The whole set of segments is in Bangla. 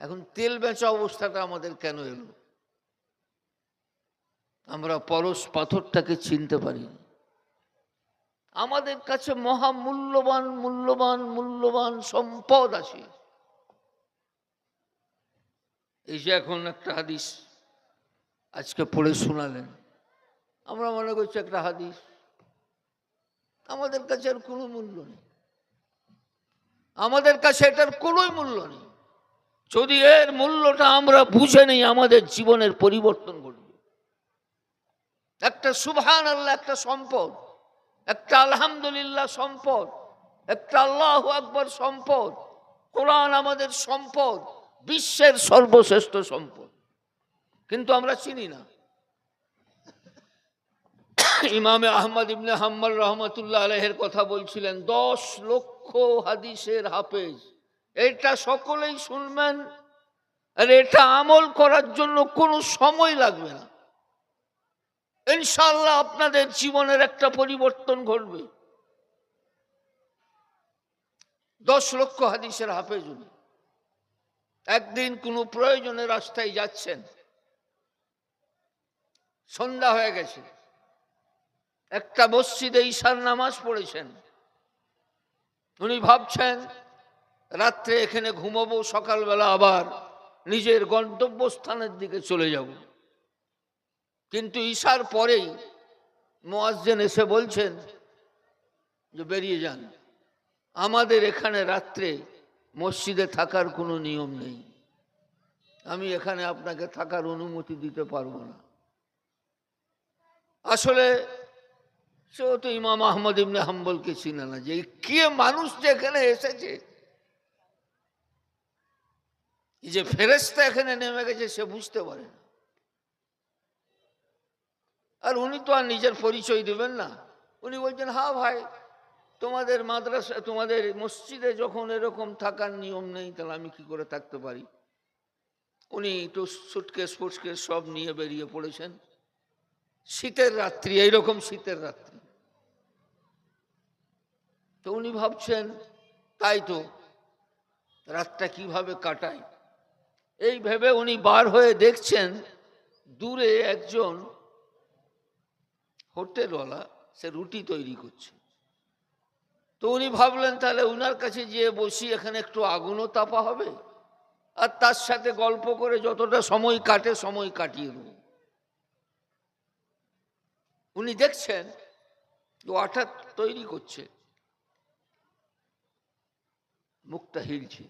এখন তেল বেচা অবস্থাটা আমাদের কেন এলো? আমরা পরশ পাথরটাকে চিনতে পারিনি। আমাদের কাছে মহা মূল্যবান মূল্যবান মূল্যবান সম্পদ আছে। এই যে এখন একটা হাদিস আজকে পড়ে শোনালেন। আমরা মনে করছি একটা হাদিস। আমাদের কাছে আর কোনো মূল্য নেই। আমাদের কাছে এটার কোনোই মূল্য নেই। যদি এর মূল্যটা আমরা বুঝে নেই, আমাদের জীবনের পরিবর্তন ঘটবে। একটা সুবহান আল্লাহ একটা সম্পদ, একটা আলহামদুলিল্লাহ সম্পদ, একটা আল্লাহ আকবর সম্পদ, কোরআন আমাদের সম্পদ, বিশ্বের সর্বশ্রেষ্ঠ সম্পদ। কিন্তু আমরা চিনি না। ইমামে আহমদ ইবনে হাম্মল রহমতুল্লাহ আলহের কথা বলছিলেন, দশ লক্ষ হাদিসের হাফেজ এটা সকলেই শুনবেন। আর এটা আমল করার জন্য কোনো সময় লাগবে না। ইনশাল্লাহ আপনাদের জীবনের একটা পরিবর্তন ঘটবে। দশ লক্ষ হাদিসের হাফেজ উনি। একদিন কোনো প্রয়োজনে রাস্তায় যাচ্ছেন। সন্ধ্যা হয়ে গেছে। একটা মসজিদে ঈশার নামাজ পড়েছেন। উনি ভাবছেন রাত্রে এখানে ঘুমাবো, সকালবেলা আবার নিজের গন্তব্যস্থানের দিকে চলে যাব। কিন্তু ঈশার পরেই মোয়াজ্জেন এসে বলছেন যে, বেরিয়ে যান। আমাদের এখানে রাত্রে মসজিদে থাকার কোনো নিয়ম নেই। আমি এখানে আপনাকে থাকার অনুমতি দিতে পারব না। আসলে সেও তো ইমাম আহমদ ইবনে হাম্বলকে চিনে না যে, কে মানুষ যে এখানে এসেছে? যে ফেরেস্তা এখানে নেমে গেছে, সে বুঝতে পারে না। আর উনি তো আর নিজের পরিচয় দেবেন না। উনি বলছেন হা ভাই, তোমাদের মাদ্রাসা, তোমাদের মসজিদে যখন এরকম থাকার নিয়ম নেই, তাহলে আমি কি করে থাকতে পারি? উনি একটু সুটকেস ফুটকেস সব নিয়ে বেরিয়ে পড়েছেন। শীতের রাত্রি, এইরকম শীতের রাত্রি। তো উনি ভাবছেন, তাই তো, রাতটা কীভাবে কাটায়? এই ভেবে উনি বার হয়ে দেখছেন, দূরে একজন হোটেলওয়ালা, সে রুটি তৈরি করছে। তো উনি ভাবলেন, তাহলে উনার কাছে যেয়ে বসি, এখানে একটু আগুনও তাপা হবে, আর তার সাথে গল্প করে যতটা সময় কাটে, সময় কাটিয়ে দেব। উনি দেখছেন আটা তৈরি করছে মুখটা হিলছে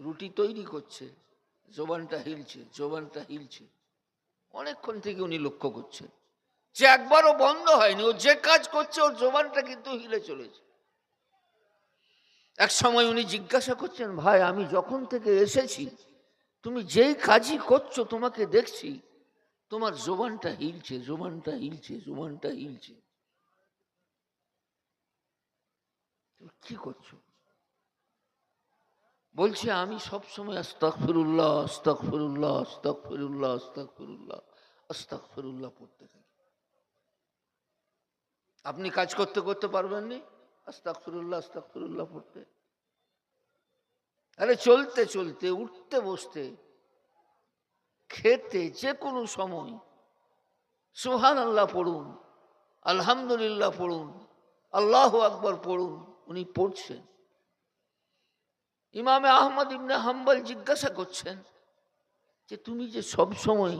রুটি তৈরি করছে, জোবানটা হিলছে জোবানটা হিলছে। অনেকক্ষণ থেকে উনি লক্ষ্য করছেন যে একবারও বন্ধ হয়নি, ও যে কাজ করছে, ওর জোবানটা কিন্তু হিলে চলেছে। এক সময় উনি জিজ্ঞাসা করছেন, ভাই, আমি যখন থেকে এসেছি, তুমি যেই কাজই করছ, তোমাকে দেখছি, তোমার জোবানটা হিলছে জোবানটা হিলছে জোবানটা হিলছে। কি করছ? বলছে, আমি সব সময় আস্তাক ফিরুল্লাহ আস্তাক ফিরুল্লাহ আস্তাক ফিরুল্লাহ আস্তাক ফিরুল্লাহ আস্তাক ফিরুল্লাহ পড়তে থাকি। আপনি কাজ করতে করতে পারবেন নি আস্তাক ফিরুল্লাহ আস্তাক ফিরুল্লাহ পড়তে। আরে চলতে চলতে, উঠতে, বসতে, খেতে যে কোনো সময় সুহান আল্লাহ পড়ুন, আলহামদুলিল্লাহ পড়ুন, আল্লাহ আকবর পড়ুন, উনি পড়ছেন। ইমামে আহমদ ইবনে হাম্বল জিজ্ঞাসা করছেন যে তুমি যে সব সময়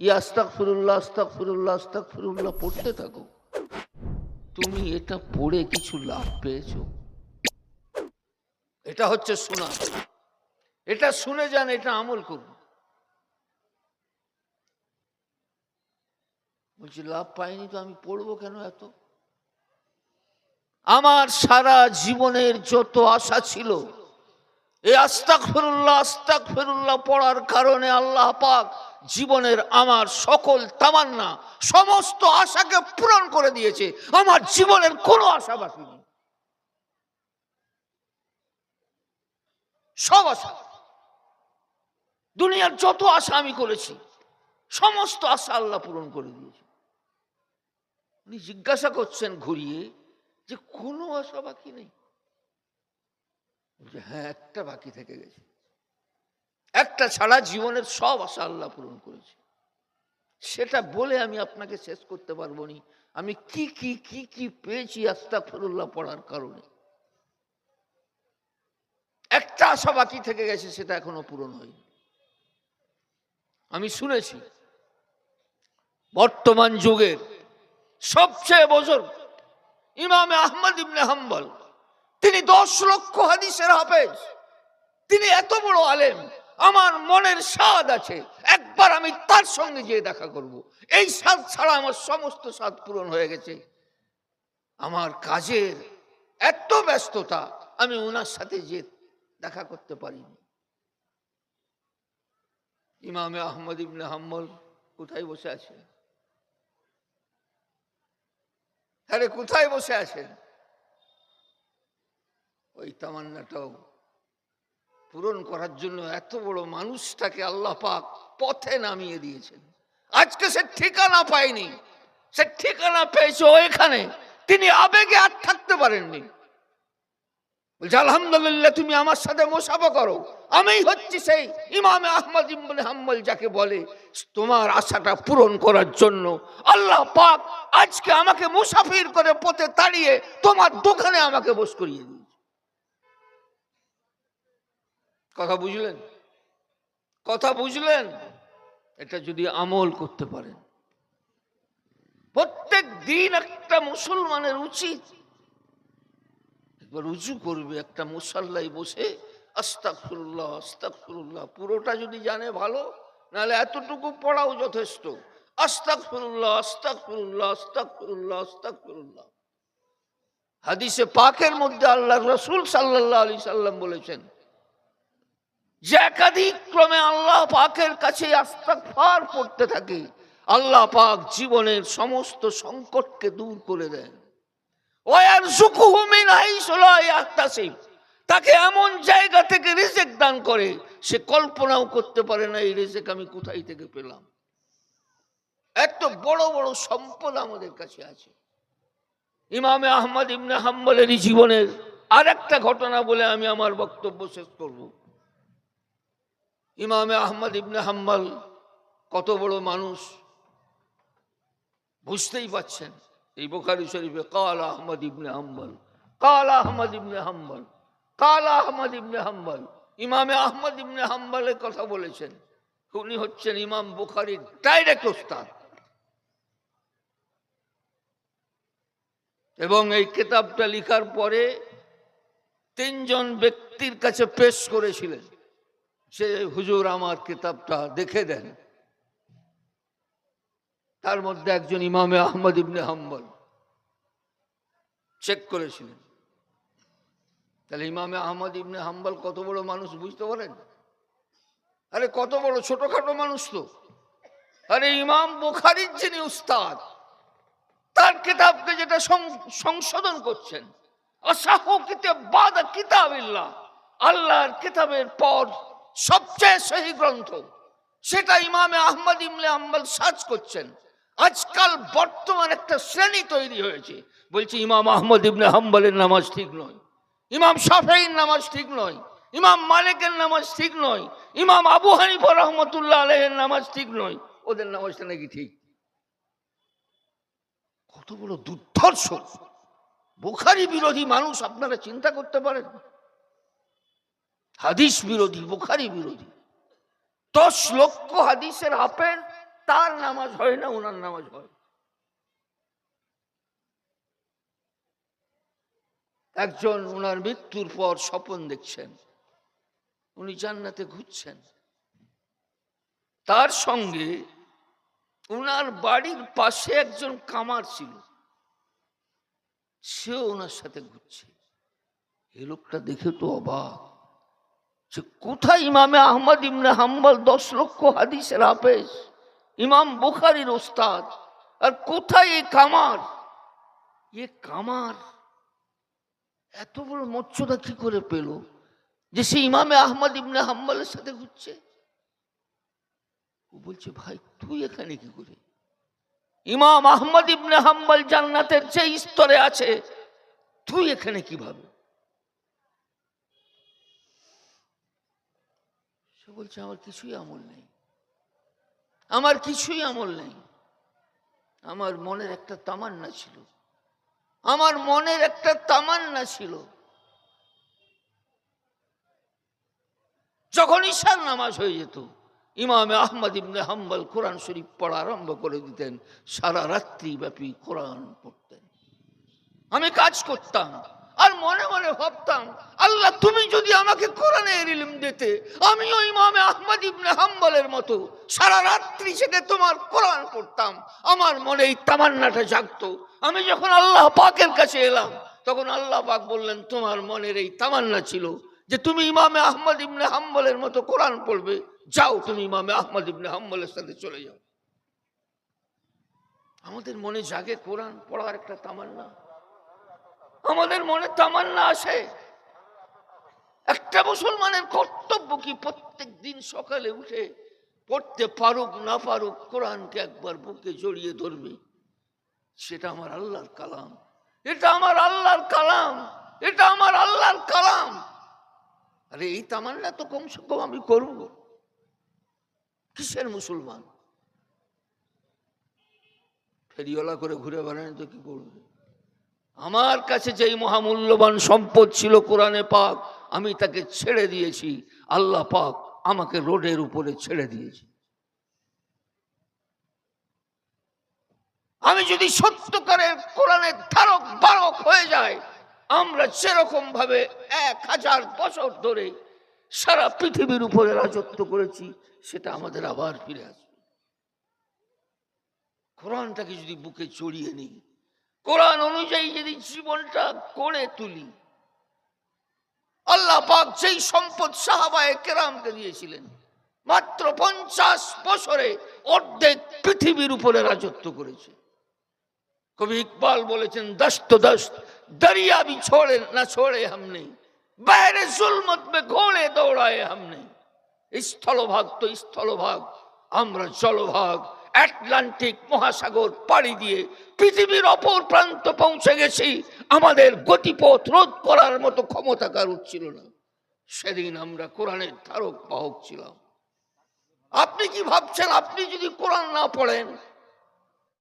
ই আস্তাক ফিরুল্লাহ আস্তাক ফিরুল্লাহ আস্তাক ফিরুল্লাহ পড়তে থাকো, তুমি এটা পড়ে কিছু লাভ পেয়েছ? এটা হচ্ছে শোনা। এটা শুনে যান, এটা আমল করুন। বলছি, লাভ পাইনি তো আমি পড়ব কেন এত? আমার সারা জীবনের যত আশা ছিল এই আস্তাক ফেরুল্লাহ আস্তাক ফেরুল্লাহ পড়ার কারণে আল্লাহ পাক জীবনের আমার সকল তামান্না, সমস্ত আশাকে পূরণ করে দিয়েছে। আমার জীবনের কোনো আশা বাকি নেই। সব আশা। দুনিয়ার যত আশা আমি করেছি, সমস্ত আশা আল্লাহ পূরণ করে দিয়েছে। উনি জিজ্ঞাসা করছেন ঘুরিয়ে যে কোনো আশা বাকি নেই। বলছে, হ্যাঁ একটা বাকি থেকে গেছে। একটা ছাড়া জীবনের সব আশা আল্লাহ পূরণ করেছে। সেটা বলে আমি আপনাকে শেষ করতে পারব নি। আমি কি কি কি কি পেয়েছি আস্তাগফিরুল্লাহ পড়ার কারণে? একটা আশা বাকি থেকে গেছে সেটা এখনও পূরণ হয়নি। আমি শুনেছি বর্তমান যুগের সবচেয়ে বছর ইমামে আহমদ ইবনে হাম্বল তিনি দশ লক্ষ হাদিসের হাফেজ। তিনি এত বড় আলেম, আমার মনের স্বাদ আছে, একবার আমি তার সঙ্গে যেয়ে দেখা করব। এই স্বাদ ছাড়া আমার সমস্ত স্বাদ পূরণ হয়ে গেছে। আমার কাজের এত ব্যস্ততা, আমি ওনার সাথে যে দেখা করতে পারিনি। ইমামে আহমদ ইবনে হাম্মল কোথায় বসে আছেন? আরে কোথায় বসে আছেন? ওই তামান্নাটাও পূরণ করার জন্য এত বড় মানুষটাকে আল্লাহ পাক পথে নামিয়ে দিয়েছেন। আজকে সে ঠিকানা পায়নি। সে ঠিকানা পেয়েছে ওইখানে। তিনি আবেগে আর থাকতে পারেননি। বলছে, আলহামদুলিল্লাহ, তুমি আমার সাথে মোসাফা করো। আমি হচ্ছি সেই ইমামে আহমদ ইবনে হাম্বল যাকে বলে তোমার আশাটা পূরণ করার জন্য। আল্লাহ পাক আজকে আমাকে মুসাফির করে পথে তাড়িয়ে তোমার দোকানে আমাকে বস করিয়ে দিয়েছে। কথা বুঝলেন? কথা বুঝলেন? এটা যদি আমল করতে পারেন। প্রত্যেক দিন একটা মুসলমানের উচিত একবার উঁচু করবে একটা মুসাল্লাই বসে আস্তাকফিরুল্লাহ আস্তাকফিরুল্লাহ পুরোটা যদি জানে ভালো, নাহলে এতটুকু পড়াও যথেষ্ট। আস্তাকফিরুল্লাহ আস্তাকফিরুল্লাহ আস্তাকফিরুল্লাহ আস্তাকফিরুল্লাহ হাদিসে পাকের মধ্যে আল্লাহ রসুল সাল্লাল্লাহু আলাইহি সাল্লাম বলেছেন যে একাধিক ক্রমে আল্লাহ পাকের কাছে আস্তাকফার পড়তে থাকে, আল্লাহ পাক জীবনের সমস্ত সংকটকে দূর করে দেন ওয়ারযুকুহু মিন হাইসু লা ইয়াহতাসিব। তাকে এমন জায়গা থেকে রিজেক দান করে, সে কল্পনাও করতে পারে না, এই রিজেক আমি কোথায় থেকে পেলাম। এত বড় বড় সম্পদ আমাদের কাছে আছে। ইমামে আহমদ ইবনে হাম্বলের জীবনের আর একটা ঘটনা বলে আমি আমার বক্তব্য শেষ করব। ইমামে আহমদ ইবনে হাম্বল কত বড় মানুষ। বুঝতেই পাচ্ছেন এই বোখারি শরীফে কাল আহমদ ইবনে হাম্বল কাল আহমদ ইবনে হাম্বল কাল আহমদ ইবনে হাম্বল ইমামে আহমদ ইবনে হাম্বলের কথা বলেছেন, উনি হচ্ছেন ইমাম বুখারির ডাইরেক্ট ওস্তাদ। এবং এই কেতাবটা লিখার পরে তিনজন ব্যক্তির কাছে পেশ করেছিলেন। সে হুজুর আমার কিতাবটা দেখে দেন। তার মধ্যে একজন ইমামে আহমদ ইবনে হাম্বল চেক করেছিলেন। তাহলে ইমামে আহমদ ইবনে হাম্বল কত বড় মানুষ বুঝতে পারেন? আরে কত বড়, ছোটখাটো মানুষ তো। আরে ইমাম বুখারির যিনি উস্তাদ, তার কিতাবকে যেটা সংশোধন করছেন অসাহ কিতাব বাদ আল্লাহর কিতাবের পর সবচেয়ে সহি গ্রন্থ। সেটা ইমামে আহমদ ইমলে আম্বাল সার্চ করছেন। আজকাল বর্তমান একটা শ্রেণি তৈরি হয়েছে। বলছে, ইমাম আহমদ ইবনে হাম্বলের নামাজ ঠিক নয়। ইমাম শাফেইর নামাজ ঠিক নয়। ইমাম মালিকের নামাজ ঠিক নয়। ইমাম আবু হানিফা রহমতুল্লাহ আলহের নামাজ ঠিক নয়। ওদের নামাজটা নাকি ঠিক? কত বড় দুর্ধর্ষ। বুখারি বিরোধী মানুষ আপনারা চিন্তা করতে পারেন? হাদিস বিরোধী, বুখারি বিরোধী। দশ লক্ষ হাদিসের হাফের তার নামাজ হয় না ওনার নামাজ হয়। একজন ওনার মৃত্যুর পর স্বপন দেখছেন। উনি জান্নাতে ঘুরছেন। তার সঙ্গে ওনার বাড়ির পাশে একজন কামার ছিল। সেও ওনার সাথে ঘুরছে। এই লোকটা দেখে তো অবাক। যে কোথায় ইমামে আহমদ ইমনে হাম্বল দশ লক্ষ হাদিসের হাফেজ? ইমাম বুখারির ওস্তাদ। আর কোথায় এই কামার? এ কামার এত বড় মর্যাদা কি করে পেল যে সে ইমামে আহমদ ইবনে হাম্বলের সাথে ঘুরছে? ও বলছে, ভাই, তুই এখানে কি করে ইমাম আহমদ ইবনে হাম্বল জান্নাতের যে স্তরে আছে, তুই এখানে কীভাবে বলছে, আমার কিছুই আমল নেই। আমার কিছুই আমল নেই। আমার মনের একটা তামান্না ছিল। আমার মনের একটা তামান্না ছিল। যখন ঈশার নামাজ হয়ে যেত, ইমামে আহমদ ইবনে হাম্বল কোরআন শরীফ পড়া আরম্ভ করে দিতেন, সারা রাত্রি ব্যাপী কোরআন পড়তেন। আমি কাজ করতাম। আর মনে মনে ভাবতাম, আল্লাহ তুমি যদি আমাকে কোরআনের ইলম দিতে আমিও ইমামে আহমদ ইবনে হাম্বলের মতো সারা রাত্রি সেটা তোমার কোরআন পড়তাম, আমার মনে এই তামান্নাটা জাগতো। আমি যখন আল্লাহ পাকের কাছে এলাম, তখন আল্লাহ পাক বললেন, তোমার মনের এই তামান্না ছিল যে তুমি ইমামে আহমদ ইবনে হাম্বলের মতো কোরআন পড়বে। যাও তুমি ইমামে আহমদ ইবনে হাম্বলের সাথে চলে যাও। আমাদের মনে জাগে কোরআন পড়ার একটা তামান্না। আমাদের মনে তামান্না আসে। একটা মুসলমানের কর্তব্য কি প্রত্যেক দিন সকালে উঠে পড়তে পারুক, না পারুক, কোরআনকে একবার বুকে জড়িয়ে ধরবে? সেটা আমার আল্লাহর কালাম। এটা আমার আল্লাহর কালাম। এটা আমার আল্লাহর কালাম। আরে এই তামান্না তো কমসে কম আমি করব। কিসের মুসলমান? ফেরিওয়ালা করে ঘুরে বেড়ানো তো কি করবে? আমার কাছে যেই মহামূল্যবান সম্পদ ছিল কোরআনে পাক, আমি তাকে ছেড়ে দিয়েছি। আল্লাহ পাক আমাকে রোডের উপরে ছেড়ে দিয়েছি। আমি যদি সত্যকারের কোরআনের ধারক বারক হয়ে যায় আমরা সেরকম ভাবে এক হাজার বছর ধরে সারা পৃথিবীর উপরে রাজত্ব করেছি, সেটা আমাদের আবার ফিরে আসবে। কোরআনটাকে যদি বুকে চড়িয়ে নিই কোরআন অনুযায়ী যদি জীবনটা করে তুলি, আল্লাহ পাক যেই সম্পদ সাহাবায় কেরামকে দিয়েছিলেন। মাত্র পঞ্চাশ বছরে অর্ধেক পৃথিবীর উপরে রাজত্ব করেছে। কবি ইকবাল বলেছেন, দস্ত দস্ত দরিয়া ভি ছোড়ে না ছোড়ে হামনে বাইরে জুলমত মে ঘোড়ে দৌড়ায় হামনে স্থলভাগ তো স্থলভাগ, আমরা জলভাগ আটলান্টিক মহাসাগর পাড়ি দিয়ে পৃথিবীর অপর প্রান্ত পৌঁছে গেছি। আমাদের গতিপথ রোধ করার মতো ক্ষমতা কারুর ছিল না। সেদিন আমরা কোরআনের ধারক বাহক ছিলাম। আপনি কি ভাবছেন? আপনি যদি কোরআন না পড়েন